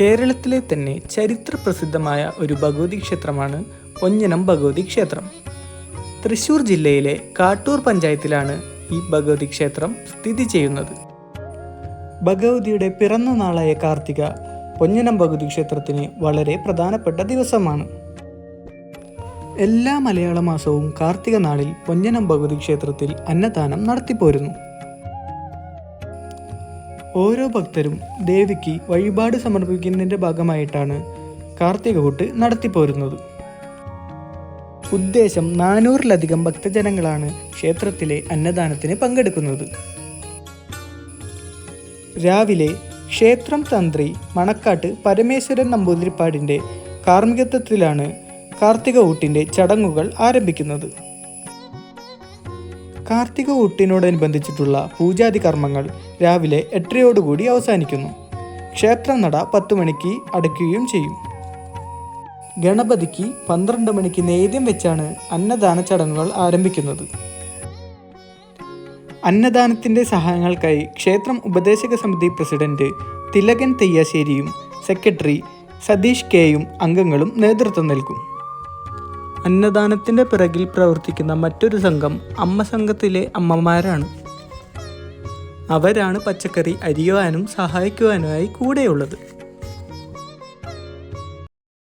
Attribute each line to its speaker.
Speaker 1: കേരളത്തിലെ തന്നെ ചരിത്ര പ്രസിദ്ധമായ ഒരു ഭഗവതി ക്ഷേത്രമാണ് പൊഞ്ഞനം ഭഗവതി ക്ഷേത്രം തൃശൂർ ജില്ലയിലെ കാട്ടൂർ പഞ്ചായത്തിലാണ് ഈ ഭഗവതി ക്ഷേത്രം സ്ഥിതി ചെയ്യുന്നത്. ഭഗവതിയുടെ പിറന്ന നാളായ കാർത്തിക പൊഞ്ഞനം ഭഗവതി ക്ഷേത്രത്തിന് വളരെ പ്രധാനപ്പെട്ട ദിവസമാണ്. എല്ലാ മലയാള മാസവും കാർത്തിക നാളിൽ പൊഞ്ഞനം ഭഗവതി ക്ഷേത്രത്തിൽ അന്നദാനം നടത്തിപ്പോരുന്നു. ഓരോ ഭക്തരും ദേവിക്ക് വഴിപാട് സമർപ്പിക്കുന്നതിന്റെ ഭാഗമായിട്ടാണ് കാർത്തിക കൂട്ട് നടത്തിപ്പോരുന്നത്. ഉദ്ദേശം നാനൂറിലധികം ഭക്തജനങ്ങളാണ് ക്ഷേത്രത്തിലെ അന്നദാനത്തിന് പങ്കെടുക്കുന്നത്. രാവിലെ ക്ഷേത്രം തന്ത്രി മണക്കാട്ട് പരമേശ്വരൻ നമ്പൂതിരിപ്പാടിന്റെ കാർമ്മികത്വത്തിലാണ് കാർത്തിക ഊട്ടിന്റെ ചടങ്ങുകൾ ആരംഭിക്കുന്നത്. കാർത്തിക ഊട്ടിനോടനുബന്ധിച്ചിട്ടുള്ള പൂജാതി കർമ്മങ്ങൾ രാവിലെ എട്ടരയോടുകൂടി അവസാനിക്കുന്നു. ക്ഷേത്രം നട പത്ത് മണിക്ക് അടയ്ക്കുകയും ചെയ്യും. ഗണപതിക്ക് പന്ത്രണ്ട് മണിക്ക് നേദ്യം വെച്ചാണ് അന്നദാന ചടങ്ങുകൾ ആരംഭിക്കുന്നത്. അന്നദാനത്തിന്റെ സഹായങ്ങൾക്കായി ക്ഷേത്രം ഉപദേശക സമിതി പ്രസിഡന്റ് തിലകൻ തെയ്യാശ്ശേരിയും സെക്രട്ടറി സതീഷ് കെയും അംഗങ്ങളും നേതൃത്വം നൽകും. അന്നദാനത്തിന്റെ പിറകിൽ പ്രവർത്തിക്കുന്ന മറ്റൊരു സംഘം അമ്മ സംഘത്തിലെ അമ്മമാരാണ്. അവരാണ് പച്ചക്കറി അരിയുവാനും സഹായിക്കുവാനുമായി കൂടെയുള്ളത്.